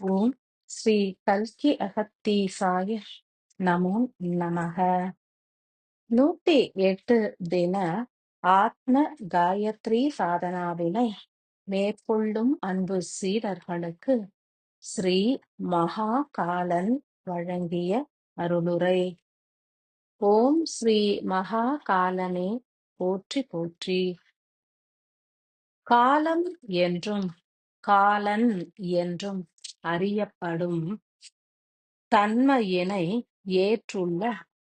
ஓம் ஸ்ரீ கல்கி அகத்தீசாய நமோ நமக நூத்தி எட்டு தின ஆத்ம காயத்ரி சாதனாவினை மேற்கொள்ளும் அன்பு சீடர்களுக்கு ஸ்ரீ மகா காலன் வழங்கிய அருளுரை। ஓம் ஸ்ரீ மகா காலனே போற்றி போற்றி। காலம் என்றும் காலன் என்றும் அறியப்படும் தன்மையினை ஏற்றுள்ள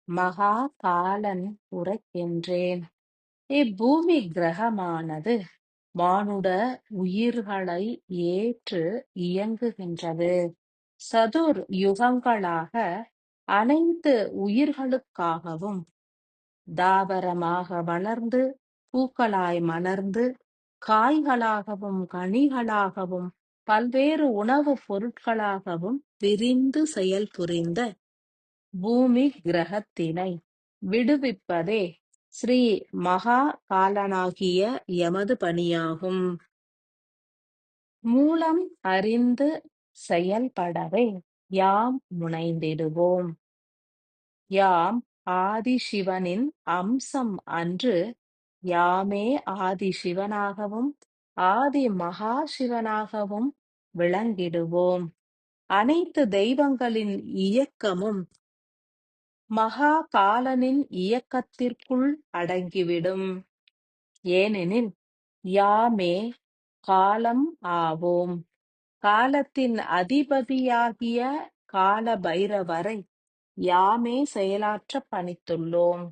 மகா காலன் உரைக்கின்றேன். இப்பூமி கிரகமானது மானுட உயிர்களை ஏற்று இயங்குகின்றது. சதுர் யுகங்களாக அனைத்து உயிர்களுக்காகவும் தாவரமாக வளர்ந்து பூக்களாய் மலர்ந்து காய்களாகவும் கனிகளாகவும் பல்வேறு உணவுப் பொருட்களாகவும் விரிந்து செயல்புரிந்த பூமி கிரகத்தினை விடுவிப்பதே ஸ்ரீ மகா காலனாகிய எமது பணியாகும். மூலம் அறிந்து செயல்படவே யாம் முனைந்திடுவோம். யாம் ஆதிசிவனின் அம்சம் அன்று யாமே ஆதிசிவனாகவும் ஆதி மகா சிவனாகவும் விளங்கிடுவோம். அனைத்து தெய்வங்களின் இயக்கமும் மகா காலனின் இயக்கத்திற்குள் அடங்கிவிடும். ஏனெனில் யாமே காலம் ஆவோம். காலத்தின் அதிபதியாகிய கால பைரவரை யாமே செயலாற்ற பணித்துள்ளோம்.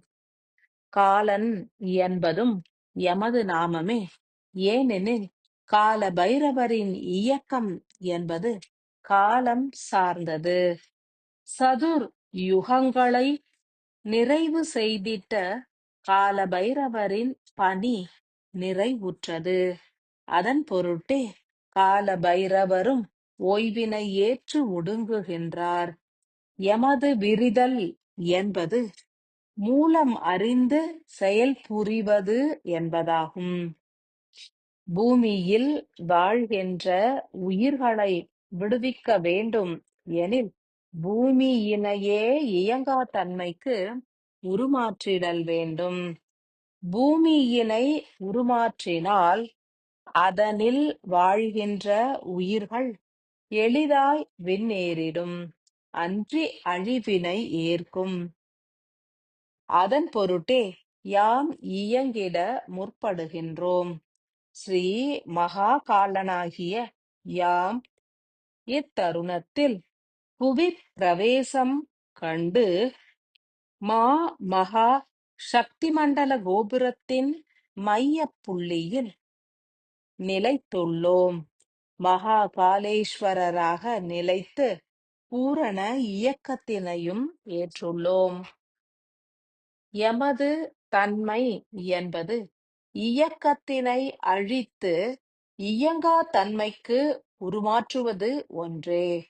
காலன் என்பதும் எமது நாமமே. ஏனெனில் கால பைரவரின் இயக்கம் என்பது காலம் சார்ந்தது. சதுர் யுகங்களை நிறைவு செய்திட்ட கால பைரவரின் பணி நிறைவுற்றது. அதன் பொருட்டே கால பைரவரும் ஓய்வினை ஏற்று ஒடுங்குகின்றார். எமது விரிதல் என்பது மூலம் அறிந்து செயல் புரிவது என்பதாகும். பூமியில் வாழ்கின்ற உயிர்களை விடுவிக்க வேண்டும் எனில் பூமியினையே இயங்கா தன்மைக்கு உருமாற்றிடல் வேண்டும். பூமியினை உருமாற்றினால் அதனில் வாழ்கின்ற உயிர்கள் எளிதாய் விண்ணேறிடும் அன்றி அழிவினை ஏற்கும். அதன் பொருட்டே யாம் இயங்கிட முற்படுகின்றோம். ஸ்ரீ மகாகாலனாகிய யாம் இத்தருணத்தில் புவி பிரவேசம் கண்டு மா மகா சக்தி மண்டல கோபுரத்தின் மைய புள்ளியில் நிலைத்துள்ளோம். மகா காலேஸ்வரராக நிலைத்து பூரண இயக்கத்தினையும் ஏற்றுள்ளோம். எமது தன்மை என்பது இயக்கத்தினை அழித்து இயங்கா தன்மைக்கு உருமாற்றுவது ஒன்றே.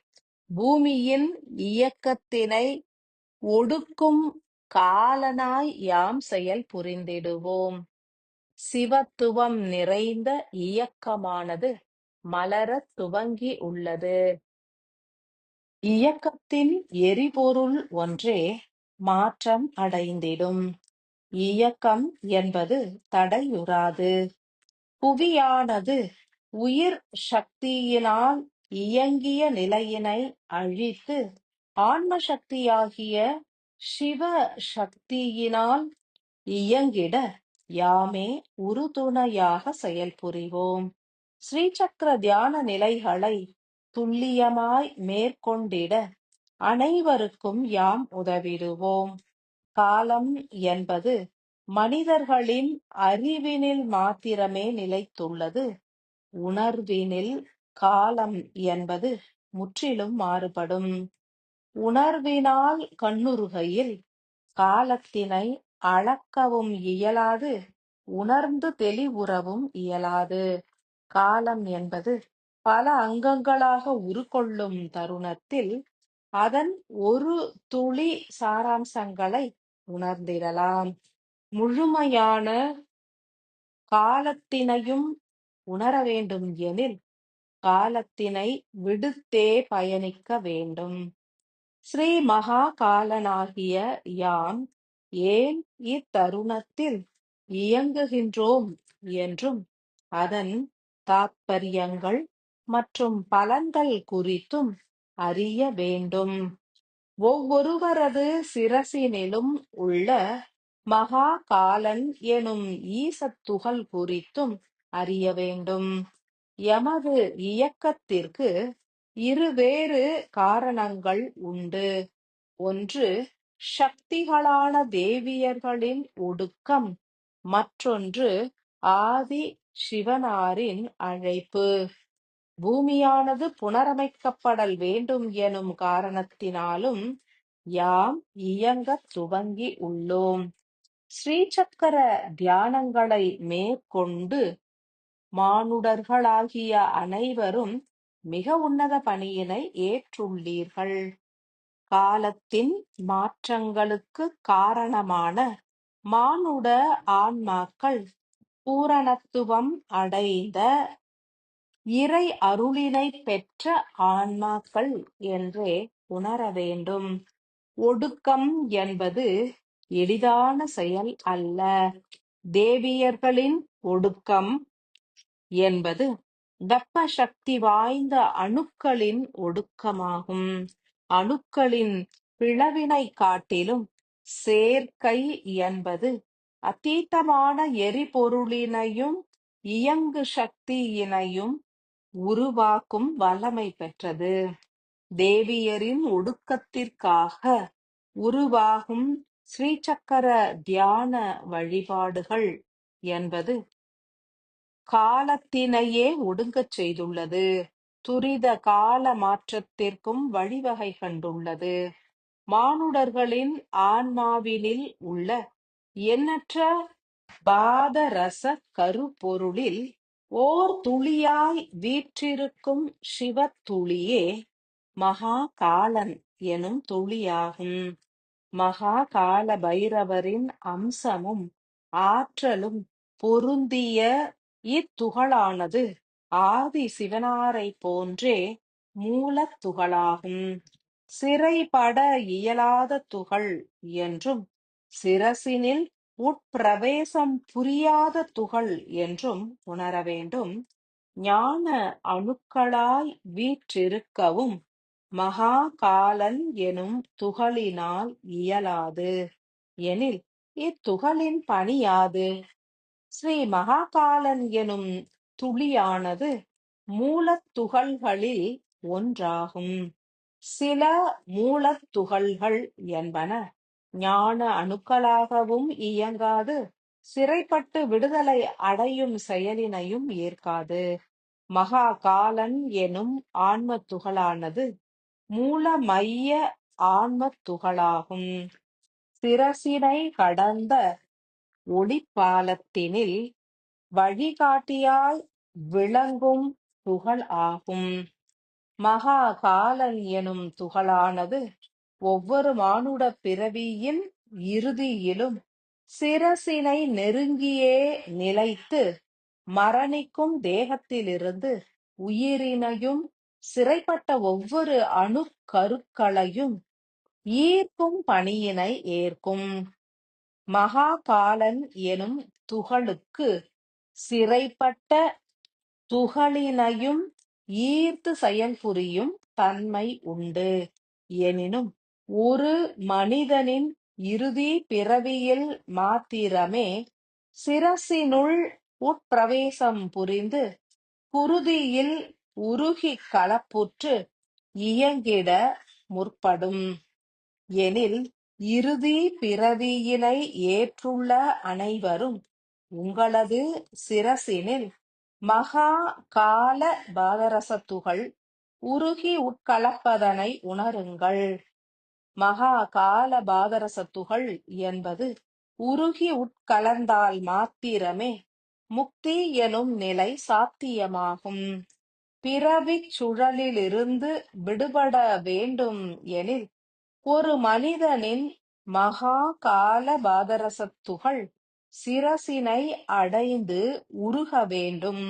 பூமியின் இயக்கத்தினை ஒடுக்கும் காலனாய் யாம் செயல் புரிந்திடுவோம். சிவத்துவம் நிறைந்த இயக்கமானது மலரத் துவங்கி உள்ளது. இயக்கத்தின் எரிபொருள் ஒன்றே மாற்றம் அடைந்திடும். இயக்கம் என்பது தடையுறாது. புவியானது உயிர் சக்தியினால் இயங்கிய நிலையினை அழித்து ஆன்ம சக்தியாகிய சிவ சக்தியினால் இயங்கிட யாமே உறுதுணையாக செயல்புரிவோம். ஸ்ரீசக்கர தியான நிலைகளை துல்லியமாய் மேற்கொண்டிட அனைவருக்கும் யாம் உதவிடுவோம். காலம் என்பது மனிதர்களின் அறிவினில் மாத்திரமே நிலைத்துள்ளது. உணர்வினில் காலம் என்பது முற்றிலும் மாறுபடும். உணர்வினால் கண்ணுறுகையில் காலத்தினை அளக்கவும் இயலாது உணர்ந்து தெளிவுறவும் இயலாது. காலம் என்பது பல அங்கங்களாக உருக்கொள்ளும் தருணத்தில் அதன் ஒரு துளி சாராம்சங்களை உணர்ந்திடலாம். முழுமையான காலத்தினையும் உணர வேண்டும் எனில் காலத்தினை விடுத்தே பயணிக்க வேண்டும். ஸ்ரீ மகா காலனாகிய யாம் ஏன் இத்தருணத்தில் இயங்குகின்றோம் என்றும் அதன் தாத்பரியங்கள் மற்றும் பலன்கள் குறித்தும் அறிய வேண்டும். ஒவ்வொருவரது சிரசினிலும் உள்ள மகா காலன் எனும் ஈசத்துகள் குறித்தும் அறிய வேண்டும். எமது இயக்கத்திற்கு இருவேறு காரணங்கள் உண்டு. ஒன்று சக்திகளான தேவியர்களின் ஒடுக்கம். மற்றொன்று ஆதி சிவனாரின் அழைப்பு. பூமியானது புனரமைக்கப்படல் வேண்டும் எனும் காரணத்தினாலும் யாம் இயங்கத் துவங்கி உள்ளோம். ஸ்ரீசக்கர தியானங்களை மேற்கொண்டு மானுடர்களாகிய அனைவரும் மிக உன்னத பணியினை ஏற்றுள்ளீர்கள். காலத்தின் மாற்றங்களுக்கு காரணமான மானுட ஆன்மாக்கள் பூரணத்துவம் அடைந்த இறை அருளினை பெற்ற ஆன்மாக்கள் என்றே உணர வேண்டும். ஒடுக்கம் என்பது எளிதான செயல் அல்ல. தேவியர்களின் ஒடுக்கம் என்பது வெப்ப சக்தி வாய்ந்த அணுக்களின் ஒடுக்கமாகும். அணுக்களின் பிளவினை காட்டிலும் சேர்க்கை என்பது அத்தீத்தமான எரிபொருளினையும் இயங்கு சக்தியினையும் உருவாக்கும் வல்லமை பெற்றது. தேவியரின் ஒடுக்கத்திற்காக உருவாகும் ஸ்ரீசக்கர தியான வழிபாடுகள் என்பது காலத்தினையே ஒடுங்கச் செய்துள்ளது. துரித கால மாற்றத்திற்கும் வழிவகை கண்டுள்ளது. மானுடர்களின் ஆன்மாவினில் உள்ள எண்ணற்ற பாதரச கருப்பொருளில் ஓர் துளியாய் வீற்றிருக்கும் சிவத்துளியே மகா காலன் எனும் துளியாகும். மகா கால பைரவரின் அம்சமும் ஆற்றலும் பொருந்திய இத்துகளானது ஆதி சிவனாரைப் போன்றே மூலத் துகளாகும். சிறைபட இயலாத துகள் என்றும் சிரசினில் உட்பிரவேசம் புரியாத துகள் என்றும் உணர வேண்டும். ஞான அணுக்களாய் வீற்றிருக்கவும் மகா காலன் எனும் துகளினால் இயலாது. எனில் இத்துகளின் பணியாது ஸ்ரீ மகாகாலன் எனும் துளியானது மூலத் துகள்களில் ஒன்றாகும். சில மூலத் துகள்கள் என்பன ஞான அணுக்களாகவும் இயங்காது. சிறைப்பட்டு விடுதலை அடையும் செயலினையும் ஏற்காது. மகா காலன் எனும் ஆன்ம துகளானது மூல மைய ஆன்ம துகளாகும். சிரசினை கடந்த ஒளிப்பாலத்தினில் வழிகாட்டியாய் விளங்கும் துகள் ஆகும் மகா காலன் எனும் துகளானது ஒவ்வொரு மானுட பிறவியின் இறுதியிலும் சிரசினை நெருங்கியே நிலைத்து மரணிக்கும் தேகத்திலிருந்து உயிரினையும் சிறைப்பட்ட ஒவ்வொரு அணுக்கருக்களையும் ஈர்க்கும் பணியினை ஏற்கும். மகா காலன் எனும் துகளுக்கு சிறைப்பட்ட துகளினையும் ஈர்த்து செயல்புரியும் தன்மை உண்டு. எனினும் ஒரு மனிதனின் இறுதி பிறவியில் மாத்திரமே சிரசினுள் உட்பிரவேசம் புரிந்து குருதியில் உருகிக் கலப்புற்று இயங்கிட முற்படும். எனில் இறுதி பிறவியினை ஏற்றுள்ள அனைவரும் உங்களது சிரசினில் மகா கால பாதரசத்துகள் உருகி உட்கலப்பதனை உணருங்கள். மகா கால பாதரசத் துகள் என்பது உருகி உட்கலந்தால் மாத்திரமே முக்தி எனும் நிலை சாத்தியமாகும். பிறவிச் சுழலிலிருந்து விடுபட வேண்டும் எனில் ஒரு மனிதனின் மகா கால பாதரசத்துகள் சிரசினை அடைந்து உருக வேண்டும்.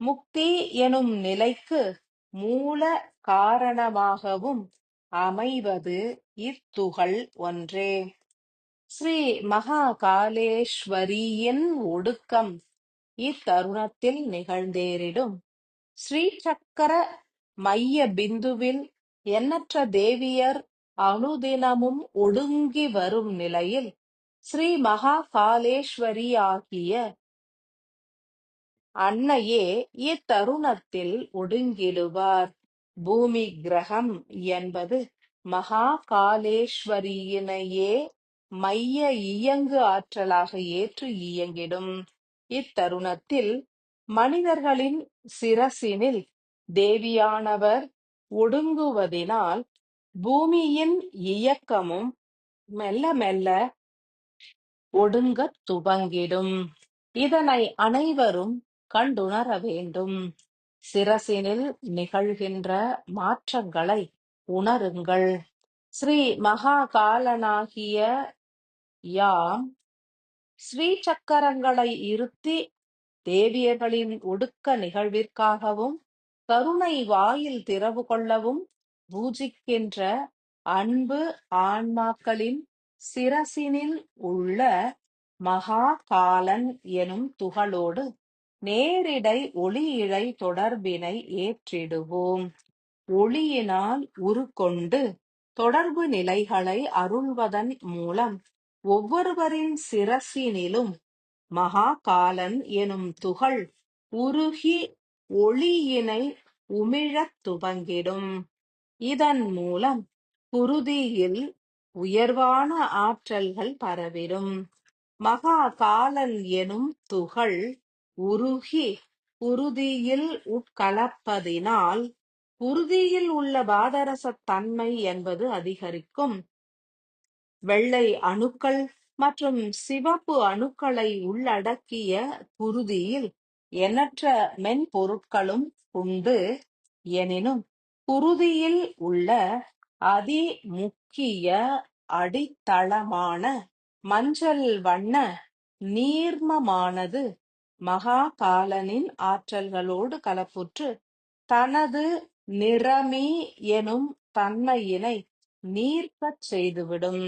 முக்தி எனும் நிலைக்கு மூல காரணமாகவும் அமைவது இத்துகள் ஒன்றே. ஸ்ரீ மகாகாலேஸ்வரியின் ஒடுக்கம் இத்தருணத்தில் நிகழ்ந்தேறிடும். ஸ்ரீ சக்கர மைய பிந்துவில் எண்ணற்ற தேவியர் அனுதினமும் ஒடுங்கி வரும் நிலையில் ஸ்ரீ மகா ஆகிய அன்னையே இத்தருணத்தில் ஒடுங்கிடுவார். பூமி கிரகம் என்பது மகாகாலேஸ்வரியினையே மைய இயங்கு ஆற்றலாக ஏற்று இயங்கிடும். இத்தருணத்தில் மனிதர்களின் சிரசினில் தேவியானவர் ஒடுங்குவதினால் பூமியின் இயக்கமும் மெல்ல மெல்ல ஒடுங்கத் துவங்கிடும். இதனை அனைவரும் கண்டுணர வேண்டும். சிரசினில் நிகழ்கின்ற மாற்றங்களை உணருங்கள். ஸ்ரீ மகாகாலனாகிய யாம் ஸ்ரீ சக்கரங்களை இருத்தி தேவியர்களின் ஒடுக்க நிகழ்விற்காகவும் கருணை வாயில் திறவு கொள்ளவும் பூஜிக்கின்ற அன்பு ஆன்மாக்களின் சிரசினில் உள்ள மகா காலன் எனும் துகளோடு நேரிடை ஒளியிழை தொடர்பினை ஏற்றிடுவோம். ஒளியினால் உருக்கொண்டு தொடர்பு நிலைகளை அருள்வதன் மூலம் ஒவ்வொருவரின் சிரசினிலும் மகா காலன் எனும் துகள் உருகி ஒளியினை உமிழத் துவங்கிடும். இதன் மூலம் குருதியில் உயர்வான ஆற்றல்கள் பரவிடும். மகா காலன் எனும் துகள் உருகி குருதியில் உட்கலப்பதினால் குருதியில் உள்ள பாதரச தன்மை என்பது அதிகரிக்கும். வெள்ளை அணுக்கள் மற்றும் சிவப்பு அணுக்களை உள்ளடக்கிய குருதியில் எண்ணற்ற மென்பொருட்களும் உண்டு. எனினும் குருதியில் உள்ள அதி முக்கிய அடித்தளமான மஞ்சள் வண்ண நீர்மமானது மகாகாலனின் ஆற்றல்களோடு கலப்புற்று தனது நிறமி எனும் தன்மையினை நீர்க்கச் செய்துவிடும்.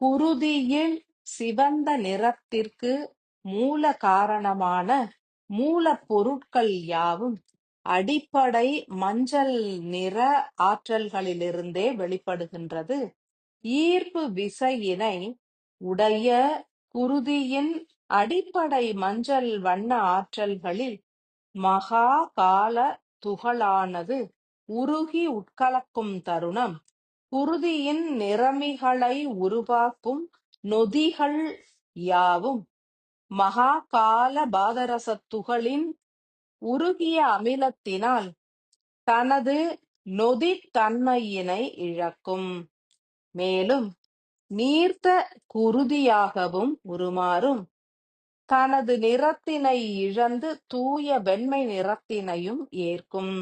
குருதியின் சிவந்த நிறத்திற்கு மூல காரணமான மூலப்பொருட்கள் யாவும் அடிப்படை மஞ்சள் நிற ஆற்றல்களிலிருந்தே வெளிப்படுகின்றது. ஈர்ப்பு விசையினை உடைய குருதியின் அடிப்படை மஞ்சள் வண்ண ஆற்றல்களில் மகா கால துகளானது உருகி உட்கலக்கும் தருணம். குருதியின் நிறமிகளை உருவாக்கும் நொதிகள் யாவும். மகா கால பாதரசத் துகளின் உருகிய அமிலத்தினால் தனது நொதித்தன்மையினை இழக்கும். மேலும் நீர்த்த குருதியாகவும் உருமாறும். தனது நிறத்தினை இழந்து தூய வெண்மை நிறத்தினையும் ஏற்கும்.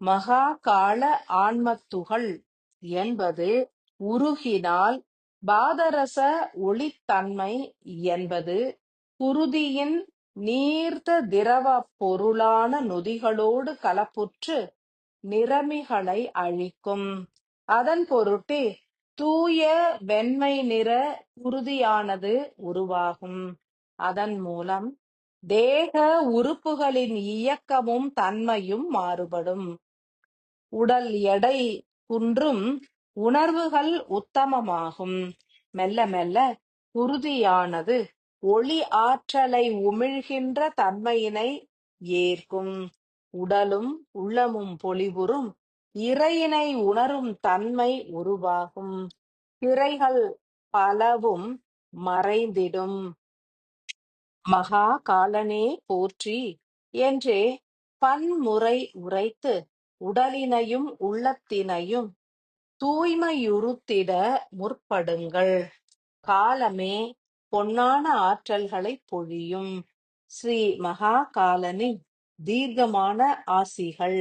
மகா கால ஆன்மத்துகள் என்பது உருகினால் பாதரச ஒளித்தன்மை என்பது குருதியின் நீர்த்த திரவ பொருளான நொதிகளோடு கலப்புற்று நிறமிகளை அழிக்கும். அதன் பொருட்டே தூய வெண்மை நிற குருதியானது உருவாகும். அதன் மூலம் தேக உறுப்புகளின் இயக்கமும் தன்மையும் மாறுபடும். உடல் எடை குன்றும் உணர்வுகள் உத்தமமாகும். மெல்ல மெல்ல குருதியானது ஒளி ஆற்றலை உமிழ்கின்ற தன்மையினை ஏற்கும். உடலும் உள்ளமும் பொலிபுறும் இறையினை உணரும் தன்மை உருவாகும். திரைகள் பலவும் மறைந்திடும். மகா காலனே போற்றி என்றே பன்முறை உரைத்து உடலினையும் உள்ளத்தினையும் தூய்மையுறுத்திட முற்படுங்கள். காலமே பொன்னான ஆற்றல்களை பொழியும். ஸ்ரீ மகா காலனின் தீர்க்கமான ஆசிகள்.